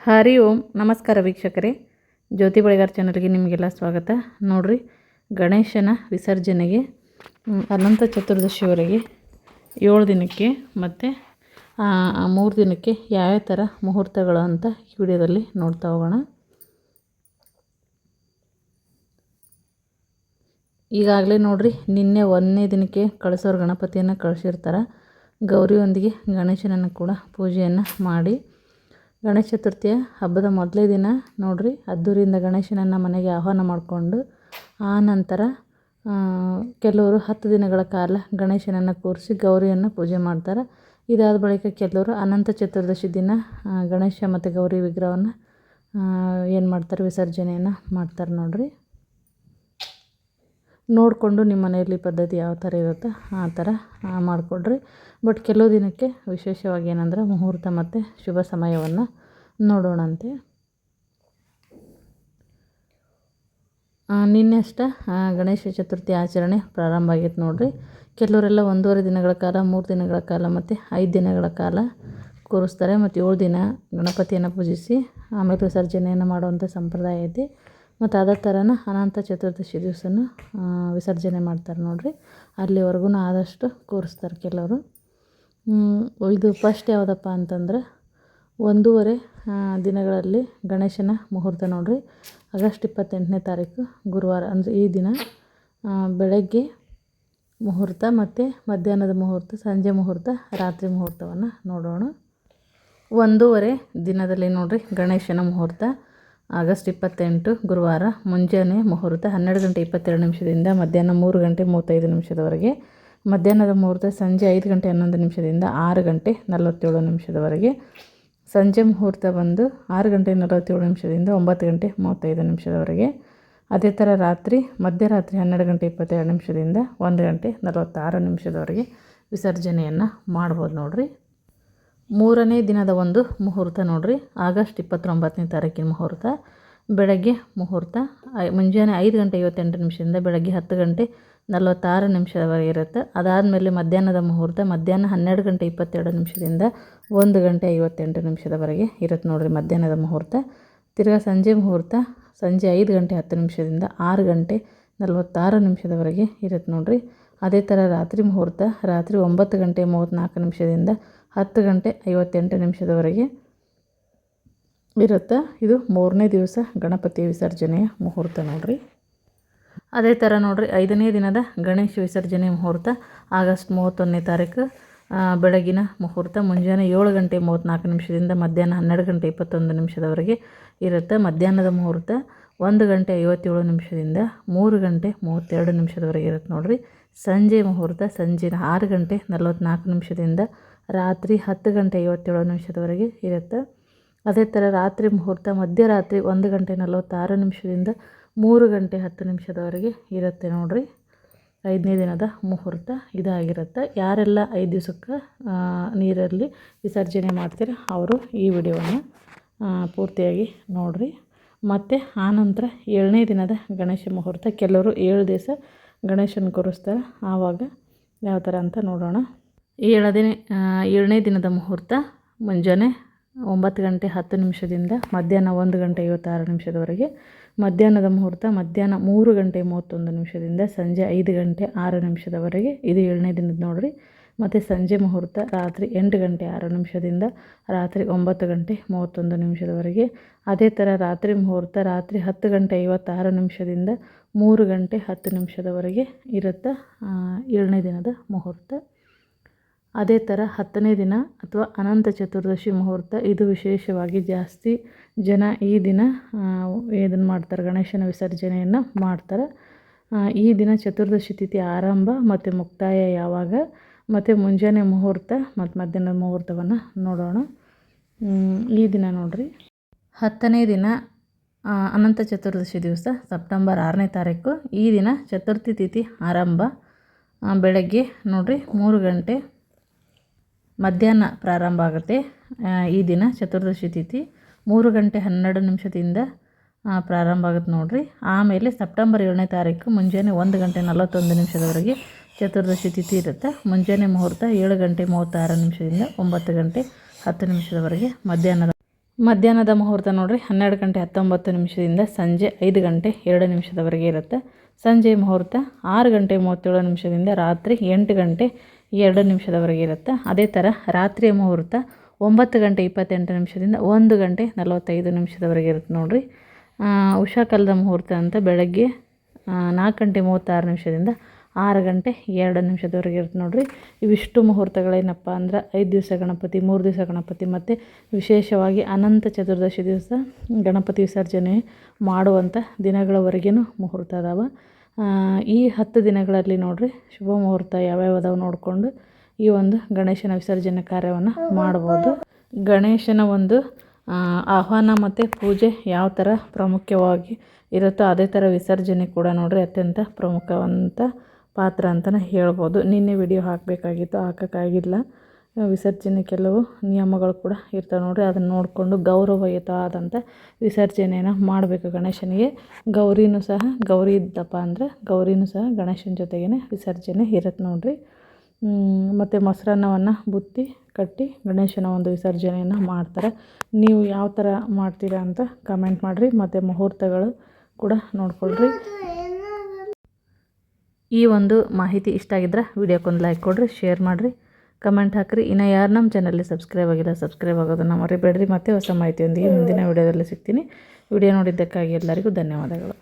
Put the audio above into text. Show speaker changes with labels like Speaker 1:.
Speaker 1: ಹರಿ ಓಂ, ನಮಸ್ಕಾರ ವೀಕ್ಷಕರೇ. ಜ್ಯೋತಿ ಬಳಿಗಾರ್ ಚಾನಲ್ಗೆ ನಿಮಗೆಲ್ಲ ಸ್ವಾಗತ. ನೋಡಿರಿ, ಗಣೇಶನ ವಿಸರ್ಜನೆಗೆ ಅನಂತ ಚತುರ್ದಶಿವರೆಗೆ ಏಳು ದಿನಕ್ಕೆ ಮತ್ತು ಮೂರು ದಿನಕ್ಕೆ ಯಾವ ಥರ ಮುಹೂರ್ತಗಳು ಅಂತ ಈ ವಿಡಿಯೋದಲ್ಲಿ ನೋಡ್ತಾ ಹೋಗೋಣ. ಈಗಾಗಲೇ ನೋಡಿರಿ, ನಿನ್ನೆ ಒಂದನೇ ದಿನಕ್ಕೆ ಕಳಿಸೋರು ಗಣಪತಿಯನ್ನು ಕಳಿಸಿರ್ತಾರೆ. ಗೌರಿಯೊಂದಿಗೆ ಗಣೇಶನನ್ನು ಕೂಡ ಪೂಜೆಯನ್ನು ಮಾಡಿ ಗಣೇಶ ಚತುರ್ಥಿಯ ಹಬ್ಬದ ಮೊದಲೇ ದಿನ ನೋಡ್ರಿ. ಅದ್ದೂರಿಯಿಂದ ಗಣೇಶನನ್ನು ಮನೆಗೆ ಆಹ್ವಾನ ಮಾಡಿಕೊಂಡು ಆ ನಂತರ ಕೆಲವರು ಹತ್ತು ದಿನಗಳ ಕಾಲ ಗಣೇಶನನ್ನು ಕೂರಿಸಿ ಗೌರಿಯನ್ನು ಪೂಜೆ ಮಾಡ್ತಾರೆ. ಇದಾದ ಬಳಿಕ ಕೆಲವರು ಅನಂತ ಚತುರ್ದಶಿ ದಿನ ಗಣೇಶ ಮತ್ತು ಗೌರಿ ವಿಗ್ರಹವನ್ನು ಏನು ಮಾಡ್ತಾರೆ, ವಿಸರ್ಜನೆಯನ್ನು ಮಾಡ್ತಾರೆ ನೋಡ್ರಿ. ನೋಡಿಕೊಂಡು ನಿಮ್ಮ ಮನೆಯಲ್ಲಿ ಪದ್ಧತಿ ಯಾವ ಥರ ಇರುತ್ತೋ ಆ ಥರ ಮಾಡಿಕೊಡ್ರಿ ಬಟ್ ಕೆಲವು ದಿನಕ್ಕೆ ವಿಶೇಷವಾಗಿ ಏನಂದ್ರೆ ಮುಹೂರ್ತ ಮತ್ತು ಶುಭ ಸಮಯವನ್ನು ನೋಡೋಣಂತೆ. ನಿನ್ನೆ ಅಷ್ಟೇ ಗಣೇಶ ಚತುರ್ಥಿ ಆಚರಣೆ ಪ್ರಾರಂಭ ಆಗೈತೆ ನೋಡಿರಿ. ಕೆಲವರೆಲ್ಲ ಒಂದೂವರೆ ದಿನಗಳ ಕಾಲ, ಮೂರು ದಿನಗಳ ಕಾಲ ಮತ್ತು ಐದು ದಿನಗಳ ಕಾಲ ಕೂರಿಸ್ತಾರೆ. ಮತ್ತು ಏಳು ದಿನ ಗಣಪತಿಯನ್ನು ಪೂಜಿಸಿ ಆಮೇಲೆ ವಿಸರ್ಜನೆಯನ್ನು ಮಾಡುವಂಥ ಸಂಪ್ರದಾಯ ಐತಿ. ಮತ್ತು ಅದೇ ಥರನ ಅನಂತ ಚತುರ್ದಶಿ ದಿವಸನೂ ವಿಸರ್ಜನೆ ಮಾಡ್ತಾರೆ ನೋಡಿರಿ. ಅಲ್ಲಿವರೆಗೂ ಆದಷ್ಟು ಕೂರಿಸ್ತಾರೆ ಕೆಲವರು. ಇದು ಫಸ್ಟ್ ಯಾವುದಪ್ಪ ಅಂತಂದ್ರೆ ಒಂದೂವರೆ ದಿನಗಳಲ್ಲಿ ಗಣೇಶನ ಮುಹೂರ್ತ ನೋಡಿರಿ. ಆಗಸ್ಟ್ ಇಪ್ಪತ್ತೆಂಟನೇ ತಾರೀಕು ಗುರುವಾರ, ಅಂದರೆ ಈ ದಿನ ಬೆಳಗ್ಗೆ ಮುಹೂರ್ತ ಮತ್ತು ಮಧ್ಯಾಹ್ನದ ಮುಹೂರ್ತ, ಸಂಜೆ ಮುಹೂರ್ತ, ರಾತ್ರಿ ಮುಹೂರ್ತವನ್ನು ನೋಡೋಣ. ಒಂದೂವರೆ ದಿನದಲ್ಲಿ ನೋಡಿರಿ ಗಣೇಶನ ಮುಹೂರ್ತ. ಆಗಸ್ಟ್ ಇಪ್ಪತ್ತೆಂಟು ಗುರುವಾರ ಮುಂಜಾನೆ ಮುಹೂರ್ತ ಹನ್ನೆರಡು ಗಂಟೆ ಇಪ್ಪತ್ತೆರಡು ನಿಮಿಷದಿಂದ ಮಧ್ಯಾಹ್ನ ಮೂರು ಗಂಟೆ ಮೂವತ್ತೈದು ನಿಮಿಷದವರೆಗೆ, ಮಧ್ಯಾಹ್ನದ ಮುಹೂರ್ತ ಸಂಜೆ ಐದು ಗಂಟೆ ಹನ್ನೊಂದು ನಿಮಿಷದಿಂದ ಆರು ಗಂಟೆ ನಲವತ್ತೇಳು ನಿಮಿಷದವರೆಗೆ. ಸಂಜೆ ಮುಹೂರ್ತ ಬಂದು ಆರು ಗಂಟೆ ನಲವತ್ತೇಳು ನಿಮಿಷದಿಂದ ಒಂಬತ್ತು ಗಂಟೆ ಮೂವತ್ತೈದು ನಿಮಿಷದವರೆಗೆ. ಅದೇ ಥರ ರಾತ್ರಿ, ಮಧ್ಯರಾತ್ರಿ ಹನ್ನೆರಡು ಗಂಟೆ ಇಪ್ಪತ್ತೆರಡು ನಿಮಿಷದಿಂದ ಒಂದು ಗಂಟೆ ನಲವತ್ತಾರು ನಿಮಿಷದವರೆಗೆ ವಿಸರ್ಜನೆಯನ್ನು ಮಾಡ್ಬೋದು ನೋಡ್ರಿ. ಮೂರನೇ ದಿನದ ಒಂದು ಮುಹೂರ್ತ ನೋಡ್ರಿ. ಆಗಸ್ಟ್ ಇಪ್ಪತ್ತೊಂಬತ್ತನೇ ತಾರೀಕಿನ ಮುಹೂರ್ತ. ಬೆಳಗ್ಗೆ ಮುಹೂರ್ತ. ಮುಂಜಾನೆ ಐದು ಗಂಟೆ ಐವತ್ತೆಂಟು ನಿಮಿಷದಿಂದ ಬೆಳಗ್ಗೆ ಹತ್ತು ಗಂಟೆ ನಲವತ್ತಾರು ನಿಮಿಷದವರೆಗೆ ಇರುತ್ತೆ. ಅದಾದಮೇಲೆ ಮಧ್ಯಾಹ್ನದ ಮುಹೂರ್ತ ಮಧ್ಯಾಹ್ನ ಹನ್ನೆರಡು ಗಂಟೆ ಇಪ್ಪತ್ತೆರಡು ನಿಮಿಷದಿಂದ ಒಂದು ಗಂಟೆ ಐವತ್ತೆಂಟು ನಿಮಿಷದವರೆಗೆ ಇರುತ್ತೆ ನೋಡಿರಿ ಮಧ್ಯಾಹ್ನದ ಮುಹೂರ್ತ. ತಿರ್ಗಾ ಸಂಜೆ ಮುಹೂರ್ತ ಸಂಜೆ ಐದು ಗಂಟೆ ಹತ್ತು ನಿಮಿಷದಿಂದ ಆರು ಗಂಟೆ ನಲವತ್ತಾರು ನಿಮಿಷದವರೆಗೆ ಇರುತ್ತೆ ನೋಡಿರಿ. ಅದೇ ಥರ ರಾತ್ರಿ ಮುಹೂರ್ತ ರಾತ್ರಿ ಒಂಬತ್ತು ಗಂಟೆ ಮೂವತ್ತ್ನಾಲ್ಕು ನಿಮಿಷದಿಂದ ಹತ್ತು ಗಂಟೆ ಐವತ್ತೆಂಟು ನಿಮಿಷದವರೆಗೆ ಇರುತ್ತೆ. ಇದು ಮೂರನೇ ದಿವಸ ಗಣಪತಿ ವಿಸರ್ಜನೆಯ ಮುಹೂರ್ತ ನೋಡಿರಿ. ಅದೇ ಥರ ನೋಡಿರಿ, ಐದನೇ ದಿನದ ಗಣೇಶ ವಿಸರ್ಜನೆ ಮುಹೂರ್ತ, ಆಗಸ್ಟ್ ಮೂವತ್ತೊಂದನೇ ತಾರೀಕು ಬೆಳಗಿನ ಮುಹೂರ್ತ, ಮುಂಜಾನೆ ಏಳು ಗಂಟೆ ಮೂವತ್ತ್ನಾಲ್ಕು ನಿಮಿಷದಿಂದ ಮಧ್ಯಾಹ್ನ ಹನ್ನೆರಡು ಗಂಟೆ ಇಪ್ಪತ್ತೊಂದು ನಿಮಿಷದವರೆಗೆ ಇರುತ್ತೆ. ಮಧ್ಯಾಹ್ನದ ಮುಹೂರ್ತ ಒಂದು ಗಂಟೆ ಐವತ್ತೇಳು ನಿಮಿಷದಿಂದ ಮೂರು ಗಂಟೆ ಮೂವತ್ತೆರಡು ನಿಮಿಷದವರೆಗೆ ಇರುತ್ತೆ ನೋಡಿರಿ. ಸಂಜೆ ಮುಹೂರ್ತ ಸಂಜೆ ಆರು ಗಂಟೆ ನಲವತ್ತ್ನಾಲ್ಕು ನಿಮಿಷದಿಂದ ರಾತ್ರಿ ಹತ್ತು ಗಂಟೆ ಐವತ್ತೇಳು ನಿಮಿಷದವರೆಗೆ ಇರುತ್ತೆ. ಅದೇ ಥರ ರಾತ್ರಿ ಮುಹೂರ್ತ ಮಧ್ಯರಾತ್ರಿ ಒಂದು ಗಂಟೆ ನಲವತ್ತಾರು ನಿಮಿಷದಿಂದ ಮೂರು ಗಂಟೆ ಹತ್ತು ನಿಮಿಷದವರೆಗೆ ಇರುತ್ತೆ ನೋಡಿರಿ. ಐದನೇ ದಿನದ ಮುಹೂರ್ತ ಇದಾಗಿರುತ್ತೆ. ಯಾರೆಲ್ಲ ಐದು ದಿವಸಕ್ಕೆ ನೀರಲ್ಲಿ ವಿಸರ್ಜನೆ ಮಾಡ್ತೀರ ಅವರು ಈ ವಿಡಿಯೋವನ್ನು ಪೂರ್ತಿಯಾಗಿ ನೋಡಿರಿ. ಮತ್ತು ಆನಂತರ ಏಳನೇ ದಿನದ ಗಣೇಶ ಮುಹೂರ್ತ. ಕೆಲವರು ಏಳು ದಿವಸ ಗಣೇಶನ ಕೂರಿಸ್ತಾರೆ ಆವಾಗ ಯಾವ ಥರ ಅಂತ ನೋಡೋಣ. ಏಳನೇ ಏಳನೇ ದಿನದ ಮುಹೂರ್ತ ಮುಂಜಾನೆ ಒಂಬತ್ತು ಗಂಟೆ ಹತ್ತು ನಿಮಿಷದಿಂದ ಮಧ್ಯಾಹ್ನ ಒಂದು ಗಂಟೆ ಐವತ್ತಾರು ನಿಮಿಷದವರೆಗೆ. ಮಧ್ಯಾಹ್ನದ ಮುಹೂರ್ತ ಮಧ್ಯಾಹ್ನ ಮೂರು ಗಂಟೆ ಮೂವತ್ತೊಂದು ನಿಮಿಷದಿಂದ ಸಂಜೆ ಐದು ಗಂಟೆ ಆರು ನಿಮಿಷದವರೆಗೆ. ಇದು ಏಳನೇ ದಿನದ ನೋಡ್ರಿ. ಮತ್ತು ಸಂಜೆ ಮುಹೂರ್ತ ರಾತ್ರಿ ಎಂಟು ಗಂಟೆ ಆರು ನಿಮಿಷದಿಂದ ರಾತ್ರಿ ಒಂಬತ್ತು ಗಂಟೆ ಮೂವತ್ತೊಂದು ನಿಮಿಷದವರೆಗೆ. ಅದೇ ಥರ ರಾತ್ರಿ ಮುಹೂರ್ತ ರಾತ್ರಿ ಹತ್ತು ಗಂಟೆ ಐವತ್ತಾರು ನಿಮಿಷದಿಂದ ಮೂರು ಗಂಟೆ ಹತ್ತು ನಿಮಿಷದವರೆಗೆ ಇರುತ್ತೆ ಏಳನೇ ದಿನದ ಮುಹೂರ್ತ. ಅದೇ ಥರ ಹತ್ತನೇ ದಿನ ಅಥವಾ ಅನಂತ ಚತುರ್ದಶಿ ಮುಹೂರ್ತ ಇದು ವಿಶೇಷವಾಗಿ ಜಾಸ್ತಿ ಜನ ಈ ದಿನ ಇದನ್ನು ಮಾಡ್ತಾರೆ, ಗಣೇಶನ ವಿಸರ್ಜನೆಯನ್ನು ಮಾಡ್ತಾರೆ. ಈ ದಿನ ಚತುರ್ದಶಿ ತಿಥಿ ಆರಂಭ ಮತ್ತು ಮುಕ್ತಾಯ ಯಾವಾಗ, ಮತ್ತು ಮುಂಜಾನೆ ಮುಹೂರ್ತ ಮತ್ತು ಮಧ್ಯಾಹ್ನದ ಮುಹೂರ್ತವನ್ನು ನೋಡೋಣ. ಈ ದಿನ ನೋಡಿರಿ. ಹತ್ತನೇ ದಿನ ಅನಂತ ಚತುರ್ದಶಿ ದಿವಸ, ಸೆಪ್ಟೆಂಬರ್ ಆರನೇ ತಾರೀಕು, ಈ ದಿನ ಚತುರ್ಥಿ ತಿಥಿ ಆರಂಭ ಬೆಳಗ್ಗೆ ನೋಡಿರಿ, ಮೂರು ಗಂಟೆ ಮಧ್ಯಾಹ್ನ ಪ್ರಾರಂಭ ಆಗುತ್ತೆ. ಈ ದಿನ ಚತುರ್ದಶಿ ತಿಥಿ ಮೂರು ಗಂಟೆ ಹನ್ನೆರಡು ನಿಮಿಷದಿಂದ ಪ್ರಾರಂಭ ಆಗುತ್ತೆ ನೋಡಿರಿ. ಆಮೇಲೆ ಸೆಪ್ಟೆಂಬರ್ ಏಳನೇ ತಾರೀಕು ಮುಂಜಾನೆ ಒಂದು ಗಂಟೆ ನಲವತ್ತೊಂದು ನಿಮಿಷದವರೆಗೆ ಚತುರ್ದಶಿ ತಿಥಿ ಇರುತ್ತೆ. ಮುಂಜಾನೆ ಮುಹೂರ್ತ ಏಳು ಗಂಟೆ ಮೂವತ್ತಾರು ನಿಮಿಷದಿಂದ ಒಂಬತ್ತು ಗಂಟೆ ಹತ್ತು ನಿಮಿಷದವರೆಗೆ ಮಧ್ಯಾಹ್ನದ ಮಧ್ಯಾಹ್ನದ ಮುಹೂರ್ತ ನೋಡಿರಿ, ಹನ್ನೆರಡು ಗಂಟೆ ಹತ್ತೊಂಬತ್ತು ನಿಮಿಷದಿಂದ ಸಂಜೆ ಐದು ಗಂಟೆ ಎರಡು ನಿಮಿಷದವರೆಗೆ ಇರುತ್ತೆ. ಸಂಜೆ ಮುಹೂರ್ತ ಆರು ಗಂಟೆ ಮೂವತ್ತೇಳು ನಿಮಿಷದಿಂದ ರಾತ್ರಿ ಎಂಟು ಗಂಟೆ ಎರಡು ನಿಮಿಷದವರೆಗೆ ಇರುತ್ತೆ. ಅದೇ ಥರ ರಾತ್ರಿಯ ಮುಹೂರ್ತ ಒಂಬತ್ತು ಗಂಟೆ ಇಪ್ಪತ್ತೆಂಟು ನಿಮಿಷದಿಂದ ಒಂದು ಗಂಟೆ ನಲವತ್ತೈದು ನಿಮಿಷದವರೆಗೆ ಇರುತ್ತೆ ನೋಡಿರಿ. ಉಷಾಕಾಲದ ಮುಹೂರ್ತ ಅಂತ ಬೆಳಗ್ಗೆ ನಾಲ್ಕು ಗಂಟೆ ಮೂವತ್ತಾರು ನಿಮಿಷದಿಂದ ಆರು ಗಂಟೆ ಎರಡು ನಿಮಿಷದವರೆಗೆ ಇರುತ್ತೆ ನೋಡಿರಿ. ಇವಿಷ್ಟು ಮುಹೂರ್ತಗಳೇನಪ್ಪ ಅಂದ್ರೆ ಐದು ದಿವಸ ಗಣಪತಿ, ಮೂರು ದಿವಸ ಗಣಪತಿ ಮತ್ತು ವಿಶೇಷವಾಗಿ ಅನಂತ ಚತುರ್ದಶಿ ದಿವಸ ಗಣಪತಿ ವಿಸರ್ಜನೆ ಮಾಡುವಂಥ ದಿನಗಳವರೆಗೂ ಮುಹೂರ್ತ ಅದಾವೆ. ಈ ಹತ್ತು ದಿನಗಳಲ್ಲಿ ನೋಡಿರಿ ಶುಭ ಮುಹೂರ್ತ ಯಾವ್ಯಾವ ಅದಾವೆ ನೋಡಿಕೊಂಡು ಈ ಒಂದು ಗಣೇಶನ ವಿಸರ್ಜನೆ ಕಾರ್ಯವನ್ನು ಮಾಡ್ಬೋದು. ಗಣೇಶನ ಒಂದು ಆಹ್ವಾನ ಮತ್ತು ಪೂಜೆ ಯಾವ ಥರ ಪ್ರಾಮುಖ್ಯವಾಗಿ ಇರುತ್ತೋ ಅದೇ ಥರ ವಿಸರ್ಜನೆ ಕೂಡ ನೋಡಿರಿ ಅತ್ಯಂತ ಪ್ರಮುಖವಂತ ಪಾತ್ರ ಅಂತಲೇ ಹೇಳ್ಬೋದು. ನಿನ್ನೆ ವಿಡಿಯೋ ಹಾಕಬೇಕಾಗಿತ್ತು, ಹಾಕೋಕ್ಕಾಗಿಲ್ಲ. ವಿಸರ್ಜನೆ ಕೆಲವು ನಿಯಮಗಳು ಕೂಡ ಇರ್ತವೆ ನೋಡಿರಿ. ಅದನ್ನು ನೋಡಿಕೊಂಡು ಗೌರವಯುತವಾದಂಥ ವಿಸರ್ಜನೆಯನ್ನು ಮಾಡಬೇಕು ಗಣೇಶನಿಗೆ. ಗೌರಿನೂ ಸಹ ಗೌರಿ ಇದ್ದಪ್ಪ ಅಂದರೆ ಗೌರಿನೂ ಸಹ ಗಣೇಶನ ಜೊತೆಗೇ ವಿಸರ್ಜನೆ ಇರುತ್ತೆ ನೋಡಿರಿ. ಮತ್ತು ಮೊಸರನ್ನವನ್ನು ಬುತ್ತಿ ಕಟ್ಟಿ ಗಣೇಶನ ಒಂದು ವಿಸರ್ಜನೆಯನ್ನು ಮಾಡ್ತಾರೆ. ನೀವು ಯಾವ ಥರ ಮಾಡ್ತೀರಾ ಅಂತ ಕಮೆಂಟ್ ಮಾಡಿರಿ. ಮತ್ತು ಮುಹೂರ್ತಗಳು ಕೂಡ ನೋಡ್ಕೊಳ್ರಿ. ಈ ಒಂದು ಮಾಹಿತಿ ಇಷ್ಟ ಆಗಿದ್ರೆ ವಿಡಿಯೋಕ್ಕೊಂದು ಲೈಕ್ ಕೊಡಿರಿ ಶೇರ್ ಮಾಡಿರಿ. ಕಮೆಂಟ್ ಹಾಕಿರಿ. ಇನ್ನು ಯಾರು ನಮ್ಮ ಚಾನಲ್ಲಿ ಸಬ್ಸ್ಕ್ರೈಬ್ ಆಗಿಲ್ಲ ಸಬ್ಸ್ಕ್ರೈಬ್ ಆಗೋದನ್ನು ಮರಿಬೇಡ್ರಿ. ಮತ್ತೆ ಹೊಸ ಮಾಹಿತಿಯೊಂದಿಗೆ ಮುಂದಿನ ವಿಡಿಯೋದಲ್ಲಿ ಸಿಗ್ತೀನಿ. ವಿಡಿಯೋ ನೋಡಿದ್ದಕ್ಕಾಗಿ ಎಲ್ಲರಿಗೂ ಧನ್ಯವಾದಗಳು.